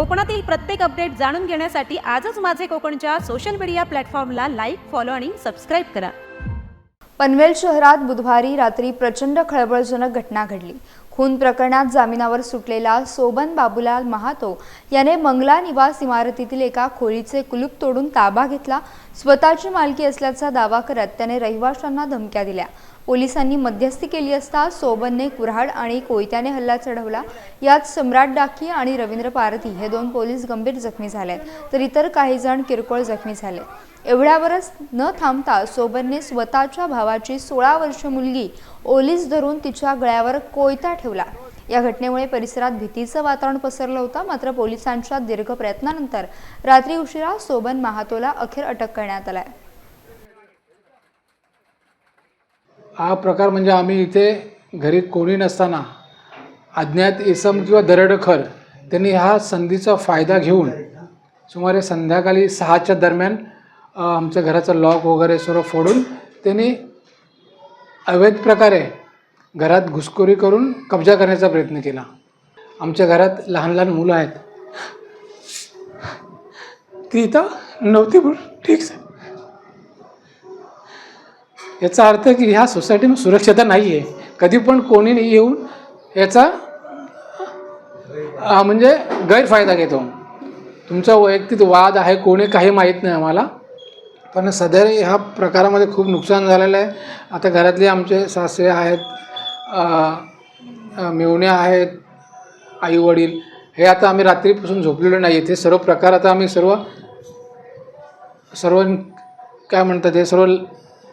कोकणातील प्रत्येक अपडेट जाणून घेण्यासाठी आजच माझे कोकणच्या सोशल मीडिया प्लॅटफॉर्मला लाईक फॉलो आणि सबस्क्राईब करा. पनवेल शहरात बुधवारी रात्री प्रचंड खळबळजनक घटना घडली. खून प्रकरणात जामिनावर सुटलेला सोबन बाबूलाल महातो याने मंगला निवास इमारतीतील एका खोलीचे कुलूप तोडून ताबा घेतला. स्वतःची मालकी असल्याचा दावा करत त्याने रहिवाशांना धमक्या दिल्या. पोलिसांनी मध्यस्थी केली असता सोबनने कुऱ्हाड आणि कोयत्याने हल्ला चढवला. यात सम्राट डाकी आणि रवींद्र पारधी हे दोन पोलीस गंभीर जखमी झालेत तर इतर काही जण किरकोळ जखमी झाले. एवढ्यावरच न थांबता सोबनने स्वतःच्या भावाची सोळा वर्ष मुलगी ओलीस धरून तिच्या गळ्यावर कोयता ठेवला. या घटनेमुळे परिसरात भीतीचं वातावरण पसरलं होतं मात्र पोलिसांच्या दीर्घ प्रयत्नानंतर रात्री उशिरा सोबन महातोला अखेर अटक करण्यात आलाय. हा प्रकार म्हणजे आम्ही इथे घरी कोणी नसताना अज्ञात इसम किंवा दरडखर त्यांनी हा संधीचा फायदा घेऊन सुमारे संध्याकाळी सहाच्या दरम्यान आमच्या घराचं लॉक वगैरे सर्व फोडून त्यांनी अवैध प्रकारे घरात घुसखोरी करून कब्जा करण्याचा प्रयत्न केला. आमच्या घरात लहान लहान मुलं आहेत. ती इथं नव्हती पण ठीक आहे याचा अर्थ की ह्या सोसायटीमध्ये सुरक्षता नाही आहे कधी पण कोणी नाही येऊन याचा म्हणजे गैरफायदा घेतो. तुमचा वैयक्तिक वाद आहे कोणी काही माहीत नाही आम्हाला. पण सध्या ह्या प्रकारामध्ये खूप नुकसान झालेलं आहे. आता घरातले आमचे सासरे आहेत मेवण्या आहेत आई वडील हे आता आम्ही रात्रीपासून झोपलेलो नाही. आहेत हे सर्व प्रकार आता आम्ही सर्व सर्व काय म्हणतात हे सर्व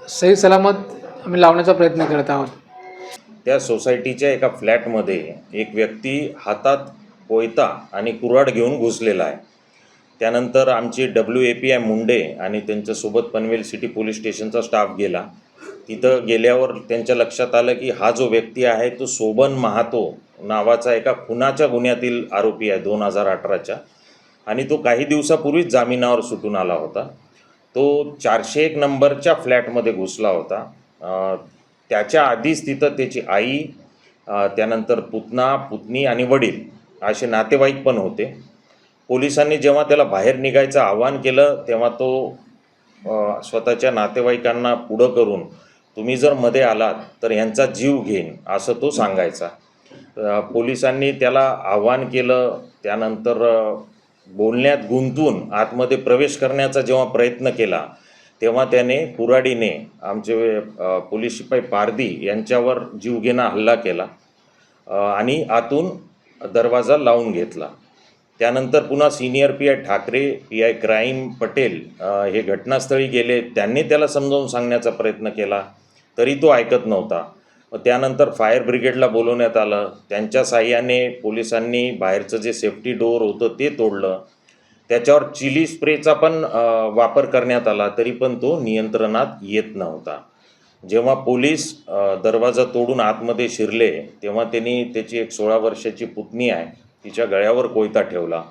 सही सलामत आम्ही लावण्याचा प्रयत्न करत आहोत. त्या सोसायटीच्या एका फ्लॅटमध्ये एक व्यक्ती हातात कोयता आणि कुऱ्हाड घेऊन घुसलेला आहे. त्यानंतर आमची W A P I Munde आणि त्यांच्यासोबत पनवेल सिटी पोलीस स्टेशनचा स्टाफ गेला. तिथं गेल्यावर त्यांच्या लक्षात आलं की हा जो व्यक्ती आहे तो सोबन महातो नावाचा एका खुनाच्या गुन्ह्यातील आरोपी आहे दोन हजार अठराच्या. आणि तो काही दिवसापूर्वीच जामिनावर सुटून आला होता. तो चारशे एक नंबरच्या फ्लॅटमध्ये घुसला होता. त्याच्या आधीच तिथं त्याची आई त्यानंतर पुतना पुतणी आणि वडील असे नातेवाईक पण होते. पोलिसांनी जेव्हा त्याला बाहेर निघायचं आवाहन केलं तेव्हा तो स्वतःच्या नातेवाईकांना पुढं करून तुम्ही जर मध्ये आलात तर ह्यांचा जीव घेईन असं तो सांगायचा. पोलिसांनी त्याला आव्हान केलं. त्यानंतर बोलण्यात गुंतून आतमध्ये प्रवेश करण्याचा जेव्हा प्रयत्न केला तेव्हा त्याने कुराडीने आमचे पोलीस शिपाई पारदी यांच्यावर जीवघेणा हल्ला केला आणि आतून दरवाजा लावून घेतला. त्यानंतर पुन्हा senior P I Thackeray P I crime Patel हे घटनास्थळी गेले. त्यांनी त्याला समजावून सांगण्याचा प्रयत्न केला तरी तो ऐकत नव्हता. त्यानंतर फायर ब्रिगेडला बोलवण्यात आलं. त्यांच्या साह्याने पोलिसांनी बाहेरचं जे सेफ्टी डोअर होतं ते तोडलं. त्याच्यावर चिली स्प्रेचा पण वापर करण्यात आला तरी पण तो नियंत्रणात येत नव्हता. जेव्हा पोलीस दरवाजा तोडून आतमध्ये शिरले तेव्हा त्यांनी त्याची एक सोळा वर्षाची पुतणी आहे तिच्या गळ्यावर कोयता ठेवला.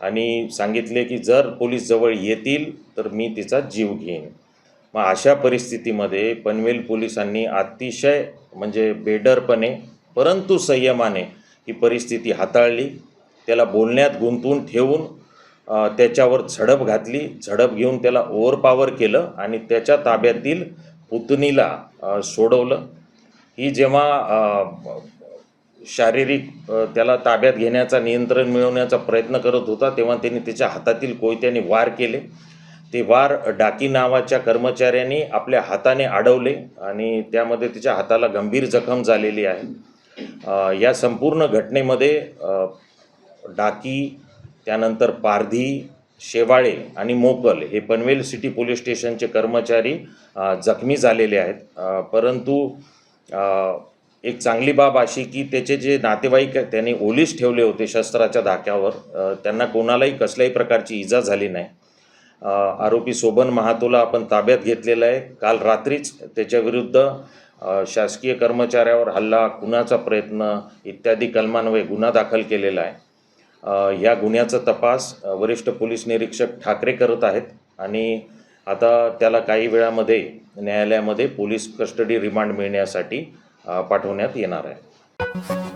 आणि सांगितले की जर पोलीस जवळ येतील तर मी तिचा जीव घेईन. मग अशा परिस्थितीमध्ये पनवेल पोलिसांनी अतिशय म्हणजे बेडरपणे परंतु संयमाने ही परिस्थिती हाताळली. त्याला बोलण्यात गुंतवून ठेवून त्याच्यावर झडप घातली. झडप घेऊन त्याला ओव्हरपावर केलं आणि त्याच्या ताब्यातील पुतणीला सोडवलं. ही जेव्हा शारीरिक त्याला ताब्यात घेण्याचा नियंत्रण मिळवण्याचा प्रयत्न करत होता तेव्हा त्यांनी त्याच्या हातातील कोयत्याने वार केले. ते वार डाकी नावाच्या कर्मचाऱ्यांनी आपल्या हाताने अडवले आणि त्यामध्ये तिच्या हाताला गंभीर जखम झालेली आहे. या संपूर्ण घटनेमध्ये डाकी त्यानंतर पारधी शेवाळे आणि मोकल हे पनवेल सिटी पोलीस स्टेशनचे कर्मचारी जखमी झालेले आहेत. परंतु एक चांगली बाब अशी की त्याचे जे नातेवाईक आहेत, त्यांनी ओलीस ठेवले होते शस्त्राच्या धाक्यावर. त्यांना कोणालाही कसल्याही प्रकारची इजा झाली नाही. आरोपी सोबन महातोला आपण ताब्यात घेतलेला आहे. काल रात्रीच त्याच्याविरुद्ध शासकीय कर्मचाऱ्यावर हल्ला खुनाचा प्रयत्न इत्यादी कलमान्वये गुन्हा दाखल केलेला आहे. ह्या या गुन्ह्याचा तपास वरिष्ठ पोलीस निरीक्षक ठाकरे करत आहेत आणि आता त्याला काही वेळामध्ये न्यायालयामध्ये पोलीस कस्टडी रिमांड मिळण्यासाठी पाठवण्यात येणार आहे.